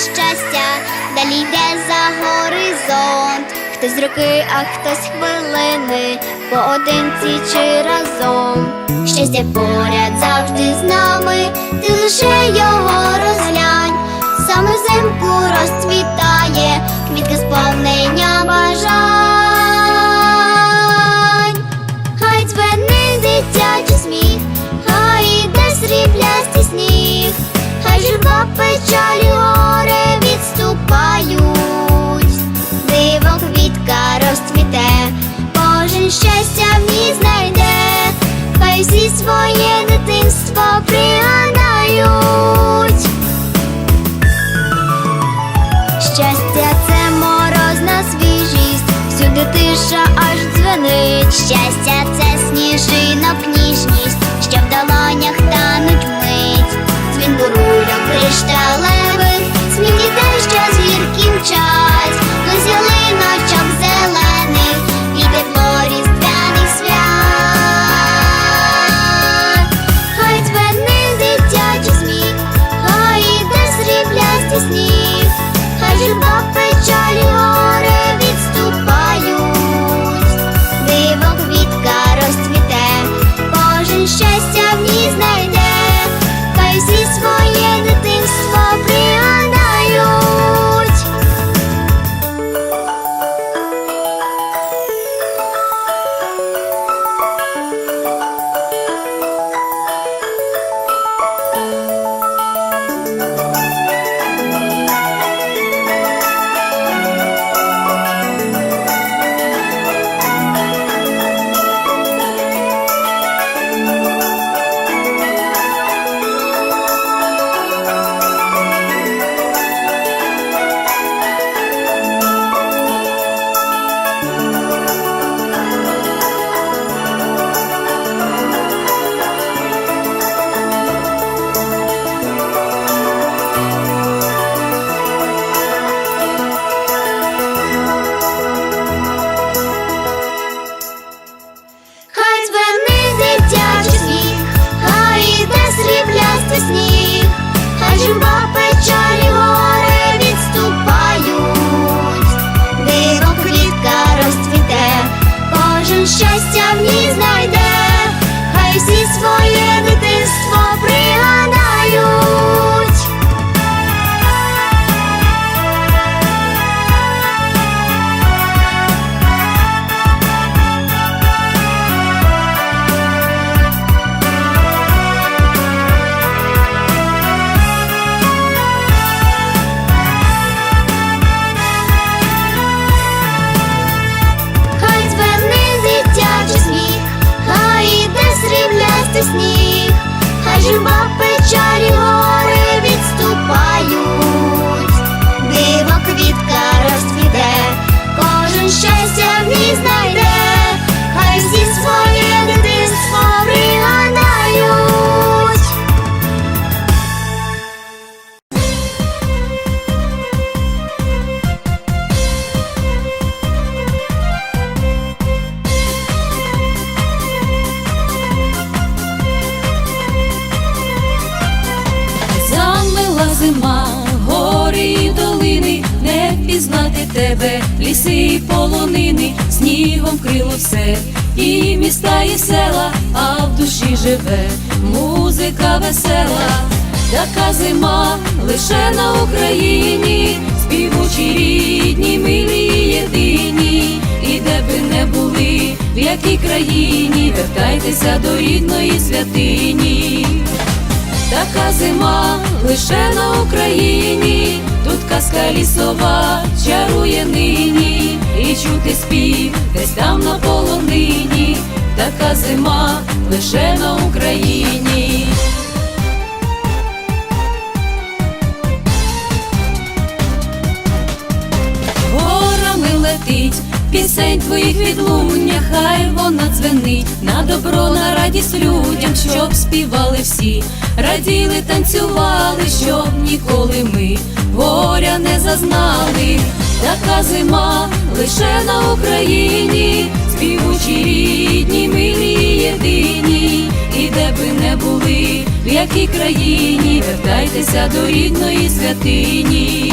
щастя, далі йде за горизонт. Хтось роки, а хтось хвилини, поодинці чи разом. Щастя поряд завжди з нами, ти лише його Щастя, це сніжинок зима, гори і долини, не впізнати тебе, ліси і полонини, снігом крило все, і міста, і села, а в душі живе музика весела, така зима лише на Україні, співучі рідні, милі єдині, і де би не були, в якій країні, вертайтеся до рідної святині. Така зима лише на Україні, тут казка лісова чарує нині, і чути спів десь там на полонині, така зима лише на Україні. горами летить, пісень твоїх відлуння, хай вона дзвенить на добро, на радість людям, щоб співали всі, раділи, танцювали, щоб ніколи ми горя не зазнали. Така зима лише на Україні, співучі рідні, милі єдині, і де би не були, в якій країні, вертайтеся до рідної святині.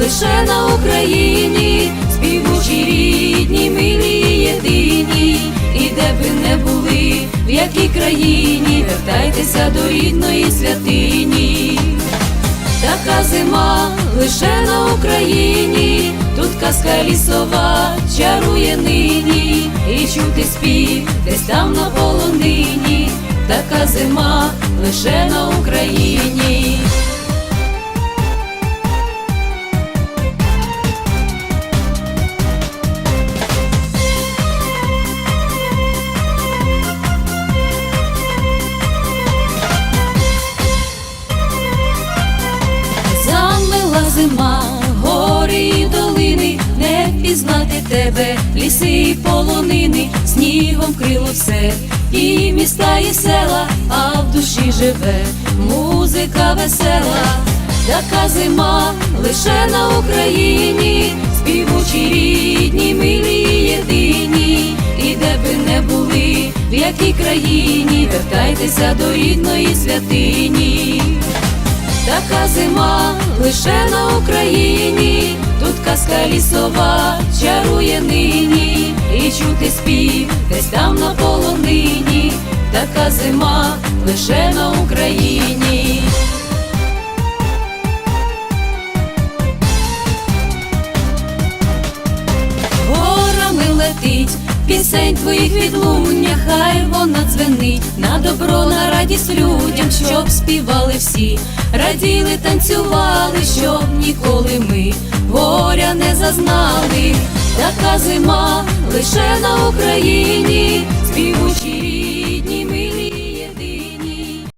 лише на Україні, співучі рідні, милі єдині, і де би не були, в якій країні, вертайтеся до рідної святині. Така зима лише на Україні, тут казка лісова чарує нині, і чути спів десь там на полонині, така зима лише на Україні. Зима, гори і долини, не впізнати тебе, ліси і полонини, снігом крило все, і міста, і села, а в душі живе. Музика весела, така зима лише на Україні, співучі рідні, милі єдині, і де би не були, в якій країні, вертайтеся до рідної святині. Така зима лише на Україні, тут казка лісова чарує нині, і чути спів десь там на полонині, така зима лише на Україні. Горами летить, пісень твоїх відлуння, хай вона дзвенить на добро, на радість людям, щоб співали всі, раділи, танцювали, щоб ніколи ми горя не зазнали. Така зима лише на Україні, співучі